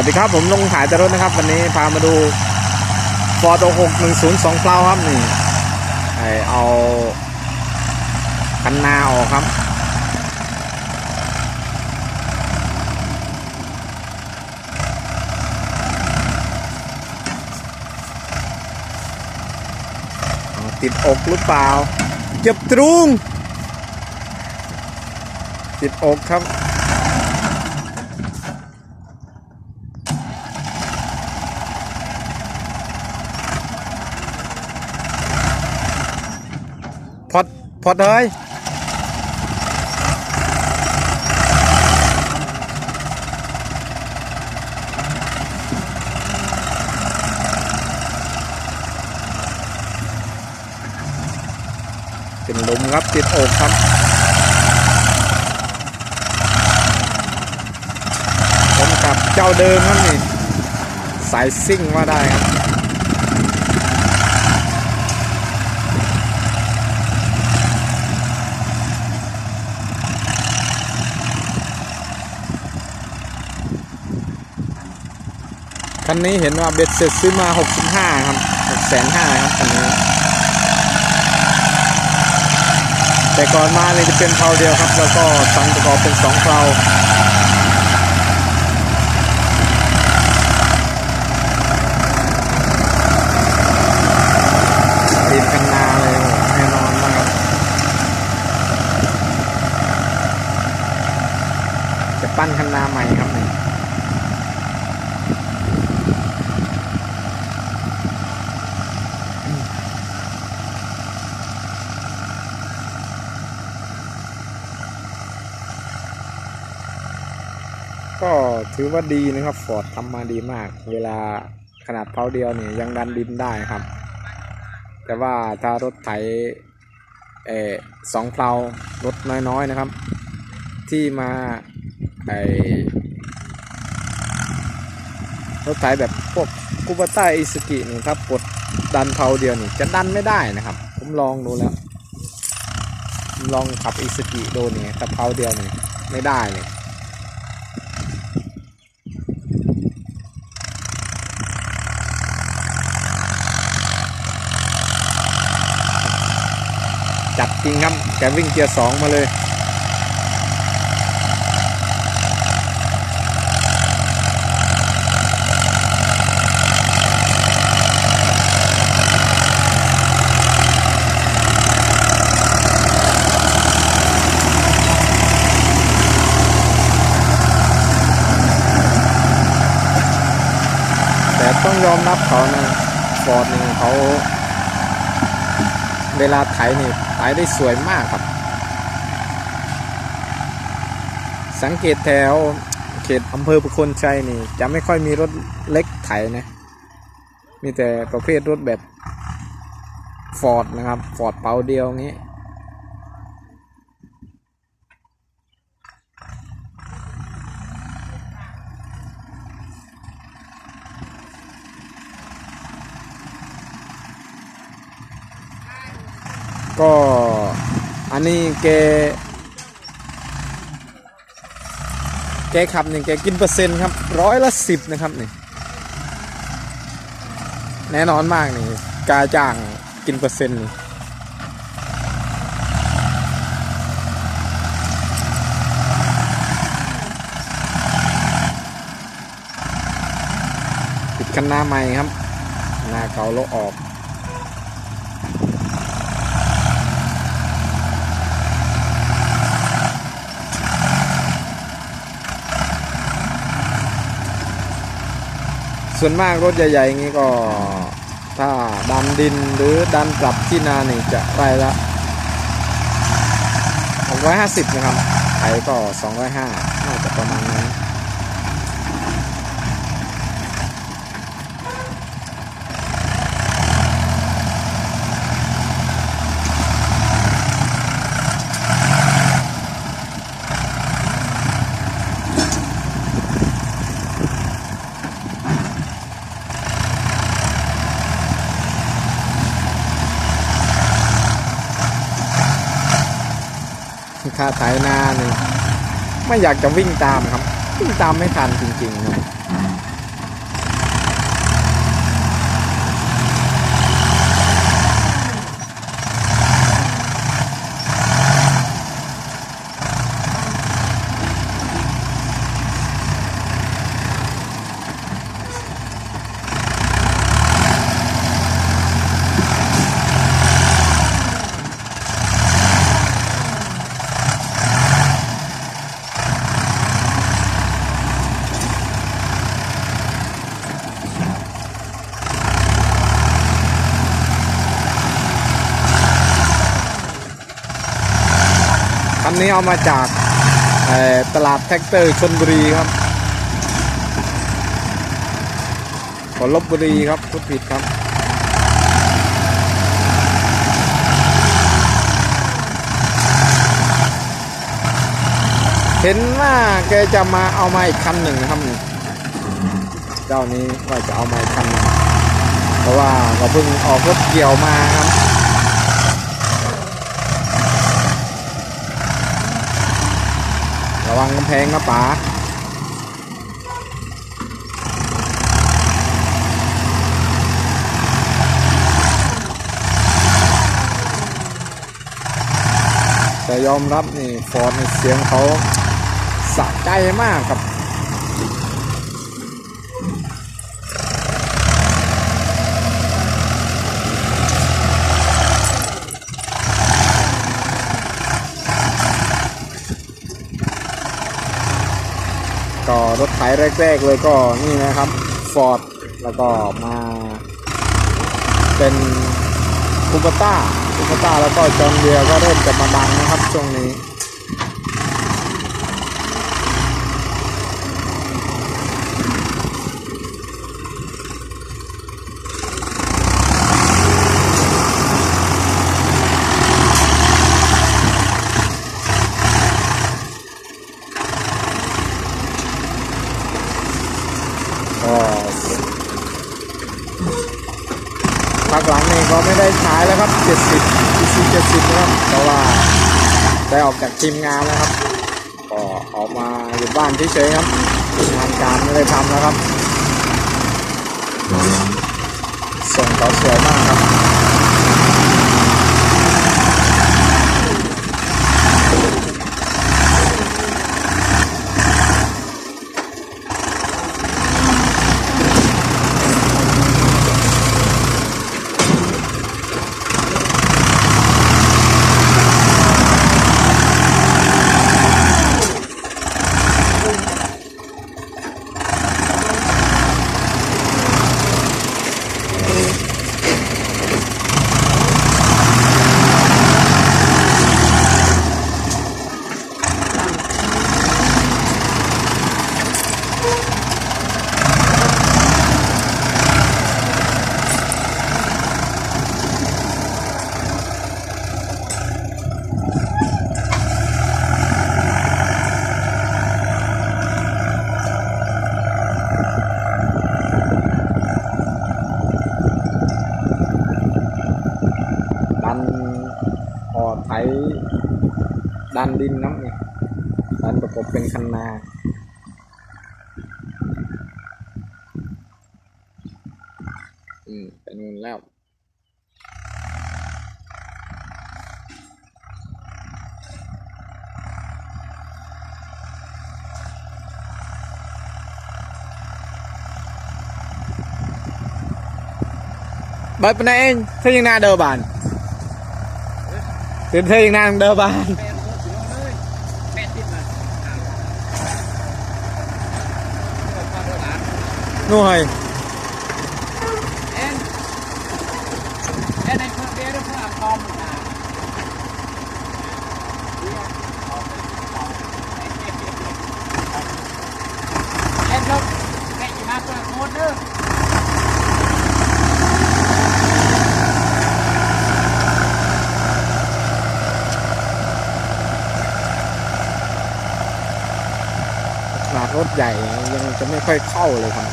วัสดีครับผมลงถ่ายแต่รถนะครับ วันนี้พามาดู Ford 610 2เพลาครับนี่ไอเอาคันนาออกครับ ติดอกหรือเปล่าเจ็บตรุงติดอกครับ พ อดพอดเลยเป็นลมครับติดอกครับผมกับเจ้าเดิมครับนี่สายซิ่งว่าได้ครับ คันนี้เห็นว่าเบ็ดเสร็จซื้อมา 65 ครับ6แสนห้าครับคันนี้ แต่ก่อนมาเลยจะเป็นเพลาเดียวครับ แล้วก็สังประกอบเป็น 2เพลาตีนคันนาเลยแน่นอนมากครับจะปั้นคันนาใหม่ครับนี่ ก็ถือว่าดีนะครับฟอร์ดทำมาดีมาก เวลาขนาดเพลาเดียวเนี่ยยังดันดินได้ครับ แต่ว่าถ้ารถไถเออสองเพลารถน้อยๆนะครับ ที่มาไอรถไถแบบพวกคูบาต้าอิสกินี่ครับกดดันเพลาเดียวนี่จะดันไม่ได้นะครับ ผมลองดูแล้ว ลองขับอิสกิโดนี่แต่เพลาเดียวนี่ไม่ได้เลย จัดจริงครับแกวิ่งเกียร์สองมาเลย แต่ต้องยอมรับเขานะฟอร์ดนี่เขาเวลาไถนี่ ตายได้สวยมากครับ สังเกตแถวเขตอำเภอประคนชัยนี่ จะไม่ค่อยมีรถเล็กไถนะ มีแต่ประเภทรถแบบฟอร์ดนะครับฟอร์ดเปาเดียวงี้ ก็อันนี้แกแกขับเนี่ยแกกินเปอร์เซ็นต์ครับร้อยละสิบนะครับนี่แน่นอนมากนี่กาจ้างกินเปอร์เซ็นต์นี่ติดคันหน้าใหม่ครับ หน้าเก่าแล้วออก ส่วนมากรถใหญ่ๆอย่างนี้ก็ ถ้าดันดินหรือดันกลับที่นานี่จะไรละ650 นะครับไถก็ 205 น่าจะประมาณนั้น ค่ายนานี่ไม่อยากจะวิ่งตามครับ วิ่งตามไม่ทันจริงๆครับ คันนี้เอามาจากตลาดแท็กเตอร์ชนบุรีครับขอลบบุรีครับพูดผิดครับ เห็นว่าแกจะมาเอามาอีกคันหนึ่งครับ เจ้านี้ว่าจะเอามาอีกคันหนึ่งเพราะว่าเราเพิ่งออกรถเกี่ยวมาครับ ระวังกำแพงนะป๋าแต่ยอมรับนี่ฟอร์ดเสียงเขาสะใจมากครับ ก็รถไถแรก ๆ เลยก็นี่นะครับฟอร์ดแล้วก็มาเป็นคูปต้าคูปต้าแล้วก็จอมเดียก็เริ่มจะมาดังนะครับช่วงนี้ ภาคหลังนี่ก็ไม่ได้ขายแล้วครับ 70 PC 70นะครับเพราะว่าได้ออกจากทีมงานนะครับ ก็ออกมาอยู่บ้านเฉยๆครับงานการไม่ได้ทำแล้วครับส่งเขาสวยมากครับ ใช้ดันดินน้ำเนี่ยดันประกบเป็นคันนาอืมเป็นเงินแล้วបើប៉ុណ្ណេះឯងធ្វើយ៉ាងណាដើរបាន แปดโมงถึงเลยแปดสิบมาความโบราณ Nuôi เอ็นเอ็นในเพื่อนเบี้ยหรือเพื่อนคอมนะเอ็นลบแม่ยี่ห้าเพื่อนโคตรเด้อ ขนาด รถใหญ่ยังจะไม่ค่อยเข้าเลยครับ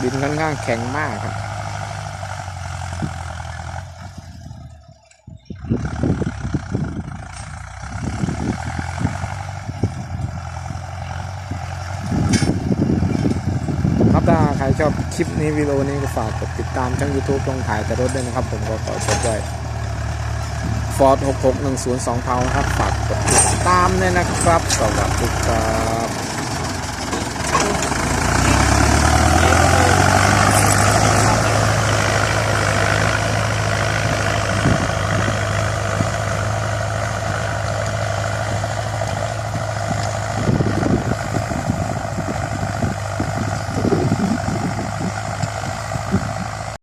ดินค่อนข้างแข็งมากครับครับถ้าใครชอบคลิปนี้วิดีโอนี้ก็ฝากกดติดตามช่อง YouTube ลงถ่ายแต่รถด้วยนะครับ ผมก็ขอชดด้ว ย Ford 6610 2เทาครับ ฝากกดติดตามด้วยนะครับ สวัสดีครับ